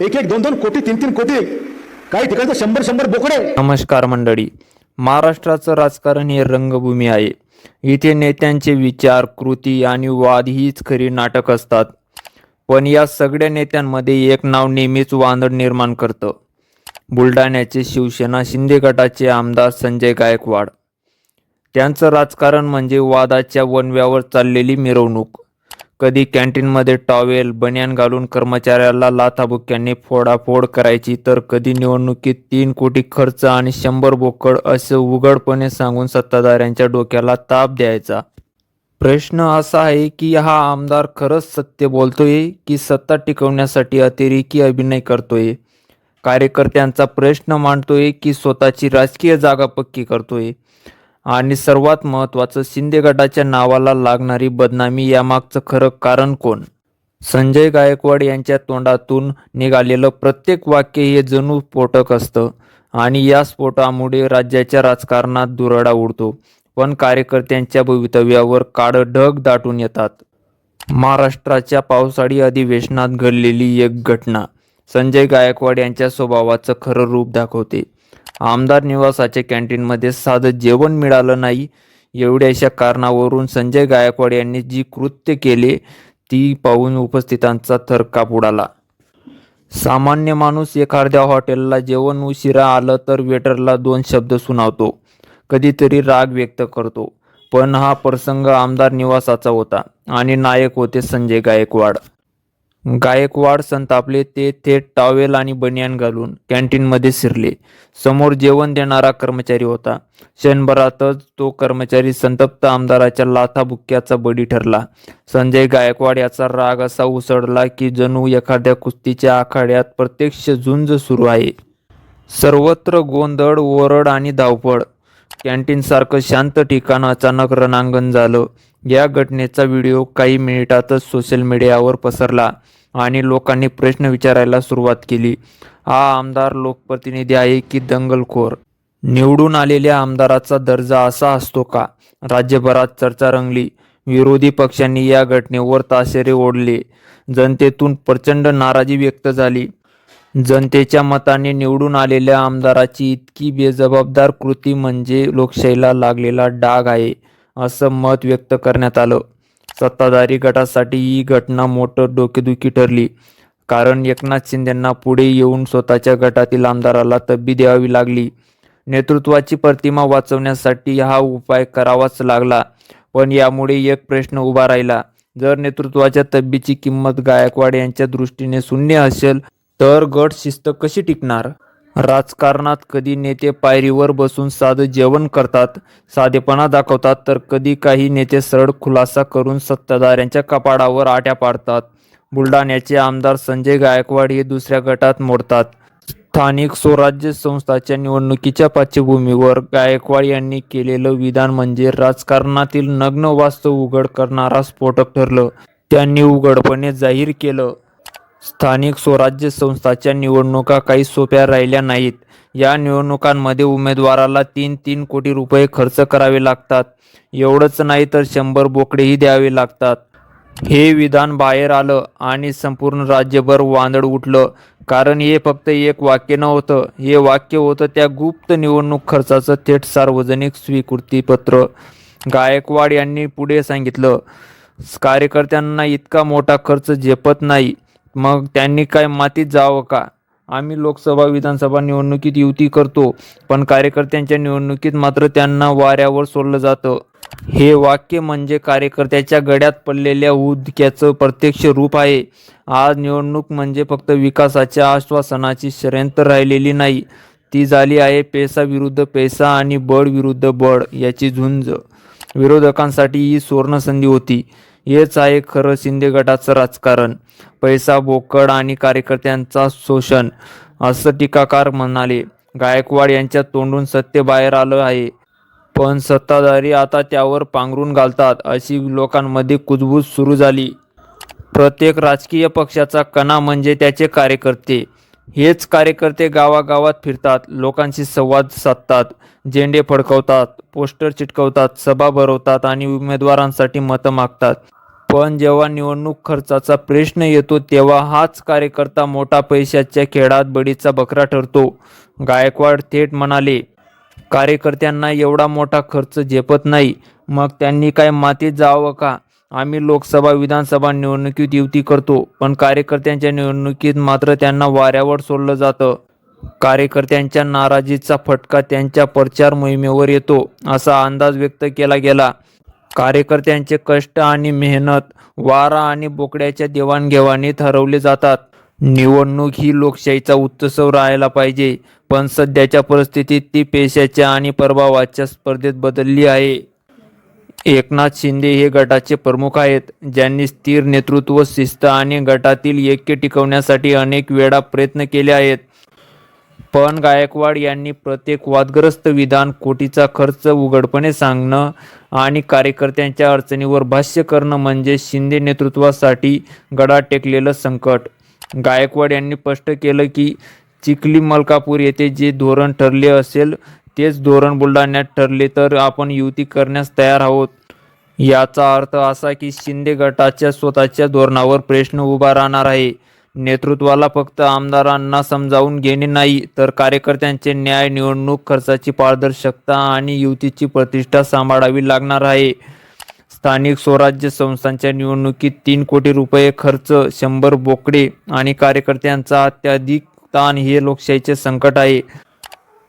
एक एक दोन दोन कोटी तीन तीन कोटी काही ठिकाणी तर शंभर शंभर बोकडे. नमस्कार मंडळी महाराष्ट्राचं राजकारण हे रंगभूमी आहे. इथे नेत्यांचे विचार कृती आणि वाद हीच खरी नाटक असतात. पण या सगळ्या नेत्यांमध्ये एक नाव नेहमीच वादळ निर्माण करतं. बुलढाण्याचे शिवसेना शिंदे गटाचे आमदार संजय गायकवाड. त्यांचं राजकारण म्हणजे वादाच्या वनव्यावर चाललेली मिरवणूक. कधी कॅन्टीनमध्ये टॉवेल बनियान घालून कर्मचाऱ्याला लाथाबुक्यांनी फोडाफोड करायची तर कधी निवडणुकीत तीन कोटी खर्च आणि शंभर बोकड असं उघडपणे सांगून सत्ताधाऱ्यांच्या डोक्याला ताप द्यायचा. प्रश्न असा आहे की हा आमदार खरंच सत्य बोलतोय की सत्ता टिकवण्यासाठी अतिरेकी अभिनय करतोय? कार्यकर्त्यांचा प्रश्न मांडतोय की स्वतःची राजकीय जागा पक्की करतोय? आणि सर्वात महत्त्वाचं शिंदे गटाच्या नावाला लागणारी बदनामी यामागचं खरं कारण कोण? संजय गायकवाड यांच्या तोंडातून निघालेलं प्रत्येक वाक्य हे जणू स्फोटक असतं आणि या स्फोटामुळे राज्याच्या राजकारणात दुरडा उडतो. पण कार्यकर्त्यांच्या भवितव्यावर काळं ढग दाटून येतात. महाराष्ट्राच्या पावसाळी अधिवेशनात घडलेली एक घटना संजय गायकवाड यांच्या स्वभावाचं खरं रूप दाखवते. आमदार निवासाच्या कॅन्टीनमध्ये साधं जेवण मिळालं नाही. एवढ्याशा कारणावरून संजय गायकवाड यांनी जी कृत्य केले ती पाहून उपस्थितांचा थरकाप उडाला. सामान्य माणूस एखाद्या हॉटेलला जेवण उशिरा आलं तर वेटरला दोन शब्द सुनावतो. कधीतरी राग व्यक्त करतो. पण हा प्रसंग आमदार निवासाचा होता आणि नायक होते संजय गायकवाड. गायकवाड संतापले ते थेट टॉवेल आणि बनियान घालून कॅन्टीनमध्ये शिरले. समोर जेवण देणारा कर्मचारी होता. क्षणभरातच तो कर्मचारी संतप्त आमदाराच्या लाथाबुक्क्याचा बळी ठरला. संजय गायकवाड याचा राग असा उसळला की जणू एखाद्या कुस्तीच्या आखाड्यात प्रत्यक्ष झुंज सुरू आहे. सर्वत्र गोंधळ ओरड आणि धावपळ. कॅन्टीनसारखं शांत ठिकाण अचानक रणांगण झालं. या घटनेचा व्हिडिओ काही मिनिटातच सोशल मीडियावर पसरला आणि लोकांनी प्रश्न विचारायला सुरुवात केली. हा आमदार लोकप्रतिनिधी आहे की दंगलखोर? निवडून आलेल्या आमदाराचा दर्जा असा असतो का? राज्यभरात चर्चा रंगली. विरोधी पक्षांनी या घटनेवर ताशेरे ओढले. जनतेतून प्रचंड नाराजी व्यक्त झाली. जनतेच्या मताने निवडून आलेल्या आमदाराची इतकी बेजबाबदार कृती म्हणजे लोकशाहीला लागलेला डाग आहे. असं मत व्यक्त करण्यात आलं. सत्ताधारी गटासाठी ही घटना मोठं डोकेदुखी ठरली. कारण एकनाथ शिंदेंना पुढे येऊन स्वतःच्या गटातील आमदाराला तब्बी द्यावी लागली. नेतृत्वाची प्रतिमा वाचवण्यासाठी हा उपाय करावाच लागला पण यामुळे एक प्रश्न उभा राहिला. जर नेतृत्वाच्या तब्बीची किंमत गायकवाड यांच्या दृष्टीने शून्य असेल तर गट शिस्त कशी टिकणार? राजकारणात कधी नेते पायरीवर बसून साधं जेवण करतात साधेपणा दाखवतात तर कधी काही नेते सरळ खुलासा करून सत्ताधाऱ्यांच्या कपाडावर आट्या पाडतात. बुलढाण्याचे आमदार संजय गायकवाड हे दुसऱ्या गटात मोडतात. स्थानिक स्वराज्य संस्थाच्या निवडणुकीच्या पार्श्वभूमीवर गायकवाड यांनी केलेलं विधान म्हणजे राजकारणातील नग्न वास्तव उघड करणारा स्फोटक ठरलं. त्यांनी उघडपणे जाहीर केलं. स्थानिक स्वराज्य संस्थाच्या निवडणुका काही सोप्या राहिल्या नाहीत. या निवडणुकांमध्ये उमेदवाराला तीन तीन कोटी रुपये खर्च करावे लागतात. एवढंच नाही तर शंभर बोकडेही द्यावे लागतात. हे विधान बाहेर आलं आणि संपूर्ण राज्यभर वांदळ उठलं. कारण हे फक्त एक वाक्य नव्हतं. हे वाक्य होतं त्या गुप्त निवडणूक खर्चाचं थेट सार्वजनिक स्वीकृतीपत्र. गायकवाड यांनी पुढे सांगितलं कार्यकर्त्यांना इतका मोठा खर्च झेपत नाही. मग त्यांनी काय मातीत जावं का? आम्ही लोकसभा विधानसभा निवडणुकीत युती करतो पण कार्यकर्त्यांच्या निवडणुकीत मात्र त्यांना वाऱ्यावर सोडलं जातं. हे वाक्य म्हणजे कार्यकर्त्याच्या गड्यात पडलेल्या उदक्याचं प्रत्यक्ष रूप आहे. आज निवडणूक म्हणजे फक्त विकासाच्या आश्वासनाची शर्यंत राहिलेली नाही. ती झाली आहे पैसा विरुद्ध पैसा आणि बळ विरुद्ध बळ याची झुंज. विरोधकांसाठी ही सुवर्णसंधी होती. हेच आहे खरं शिंदे गटाचं राजकारण. पैसा बोकड आणि कार्यकर्त्यांचा शोषण असं टीकाकार म्हणाले. गायकवाड यांच्या तोंडून सत्य बाहेर आलं आहे. पण सत्ताधारी आता त्यावर पांघरून घालतात अशी लोकांमध्ये कुजबूज सुरू झाली. प्रत्येक राजकीय पक्षाचा कणा म्हणजे त्याचे कार्यकर्ते. हेच कार्यकर्ते गावागावात फिरतात लोकांशी संवाद साधतात झेंडे फडकवतात पोस्टर चिटकवतात सभा भरवतात आणि उमेदवारांसाठी मतं मागतात. पण जेव्हा निवडणूक खर्चाचा प्रश्न येतो तेव्हा हाच कार्यकर्ता मोठा पैशाच्या खेळात बडीचा बकरा ठरतो. गायकवाड थेट म्हणाले कार्यकर्त्यांना एवढा मोठा खर्च झेपत नाही. मग त्यांनी काय मातीत जावं का? आम्ही लोकसभा विधानसभा निवडणुकीत युती करतो पण कार्यकर्त्यांच्या निवडणुकीत मात्र त्यांना वाऱ्यावर सोडलं जातं. कार्यकर्त्यांच्या नाराजीचा फटका त्यांच्या प्रचार मोहिमेवर येतो असा अंदाज व्यक्त केला गेला. कार्यकर्त्यांचे कष्ट आणि मेहनत वारा आणि बोकड्याच्या देवाणघेवाणीत हरवले जातात. निवडणूक ही लोकशाहीचा उत्सव राहायला पाहिजे पण सध्याच्या परिस्थितीत ती पेशाच्या आणि प्रभावाच्या स्पर्धेत बदलली आहे. एकनाथ शिंदे हे गटाचे प्रमुख आहेत ज्यांनी स्थिर नेतृत्व शिस्त आणि गटातील ऐक्य टिकवण्यासाठी अनेक वेळा प्रयत्न केले आहेत. पण गायकवाड यांनी प्रत्येक वादग्रस्त विधान कोटीचा खर्च उघडपणे सांगणं आणि कार्यकर्त्यांच्या अडचणीवर भाष्य करणं म्हणजे शिंदे नेतृत्वासाठी गडा टेकलेलं संकट. गायकवाड यांनी स्पष्ट केलं की चिखली मलकापूर येथे जे धोरण ठरले असेल तेच धोरण बुलढाण्यात ठरले तर आपण युती करण्यास तयार आहोत. याचा अर्थ असा की शिंदे गटाच्या स्वतःच्या धोरणावर प्रश्न उभा राहणार आहे. नेतृत्वाला फक्त आमदारांना समजावून घेणे नाही तर कार्यकर्त्यांचे न्याय निवडणूक खर्चाची पारदर्शकता आणि युतीची प्रतिष्ठा सांभाळावी लागणार आहे. स्थानिक स्वराज्य संस्थांच्या निवडणुकीत तीन कोटी रुपये खर्च शंभर बोकडे आणि कार्यकर्त्यांचा अत्याधिक ताण हे लोकशाहीचे संकट आहे.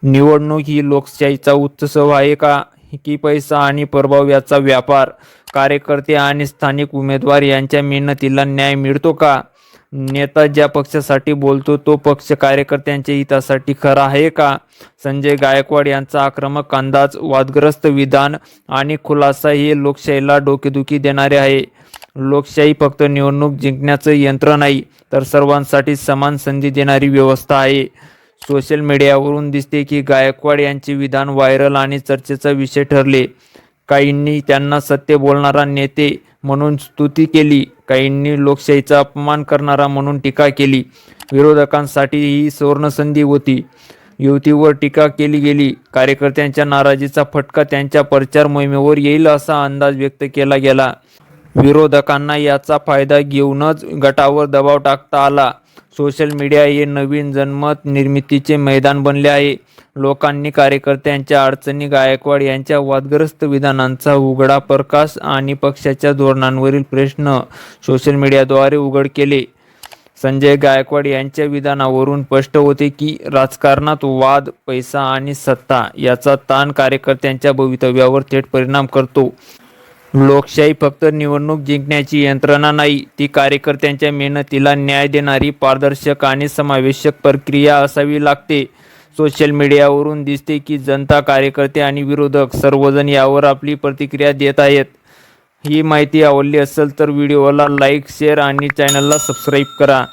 निवडणूक ही लोकशाहीचा उत्सव आहे का? की पैसा आणि प्रभाव याचा व्यापार कार्यकर्ते आणि स्थानिक उमेदवार यांच्या मेहनतीला न्याय मिळतो का? नेता ज्या पक्षासाठी बोलतो तो पक्ष कार्यकर्त्यांच्या हितासाठी खरा आहे का? संजय गायकवाड यांचा आक्रमक अंदाज वादग्रस्त विधान आणि खुलासा हे लोकशाहीला डोकेदुखी देणारे आहे. लोकशाही फक्त निवडणूक जिंकण्याचं यंत्र नाही तर सर्वांसाठी समान संधी देणारी व्यवस्था आहे. सोशल मीडियावरून दिसते की गायकवाड यांचे विधान व्हायरल आणि चर्चेचा विषय ठरले. काहींनी त्यांना सत्य बोलणारा नेते म्हणून स्तुती केली. काहींनी लोकशाहीचा अपमान करणारा म्हणून टीका केली. विरोधकांसाठी ही सुवर्णसंधी होती. युतीवर टीका केली गेली. कार्यकर्त्यांच्या नाराजीचा फटका त्यांच्या प्रचार मोहिमेवर येईल असा अंदाज व्यक्त केला गेला. विरोधकांना याचा फायदा घेऊनच गटावर दबाव टाकता आला. सोशल मीडिया हे नवीन जनमत निर्मितीचे मैदान बनले आहे. लोकांनी कार्यकर्त्यांच्या अडचणी गायकवाड यांच्या वादग्रस्त विधानांचा उघडा प्रकाश आणि पक्षाच्या धोरणांवरील प्रश्न सोशल मीडियाद्वारे उघड केले. संजय गायकवाड यांच्या विधानावरून स्पष्ट होते की राजकारणात वाद पैसा आणि सत्ता याचा ताण कार्यकर्त्यांच्या भवितव्यावर थेट परिणाम करतो. लोकशाही फक्त निवडणूक जिंकण्याची यंत्रणा नाही ती कार्यकर्त्यांच्या मेहनतीला न्याय देणारी पारदर्शक आणि समावेशक प्रक्रिया असावी लागते. सोशल मीडियावरून दिसते की जनता कार्यकर्ते आणि विरोधक सर्वजण यावर आपली प्रतिक्रिया देत आहेत. ही माहिती आवडली असेल तर व्हिडिओला लाईक शेअर आणि चॅनलला सबस्क्राईब करा.